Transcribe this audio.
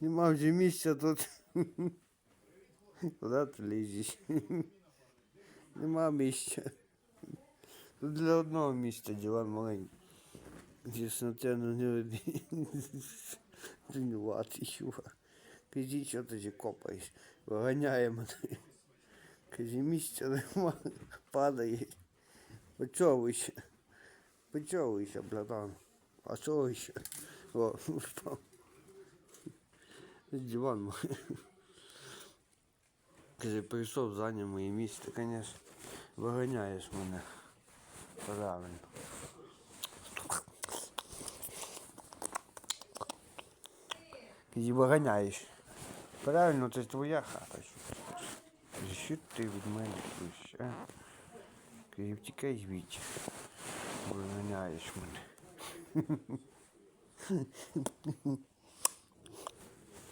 Нема вже місця тут. Куди ти лізеш? Нема місця. Тут для одного місця диван маленький. Чесно, це ну не. Тренувати, чувак. Кажи, що ти ще копаєш? Виганяє мене. Кажи, місця нема. Падає. Почовуйся. Почовуйся, братан. А що ще? О, впав. Диван мой. Каже, прийшов, зайняв моє місце, звісно. Виганяєш мене. Правильно. Каже, виганяєш. Правильно, це твоя хата. Що ти від мене хочеш, а? Каже, втікай звідси. Виганяєш мене.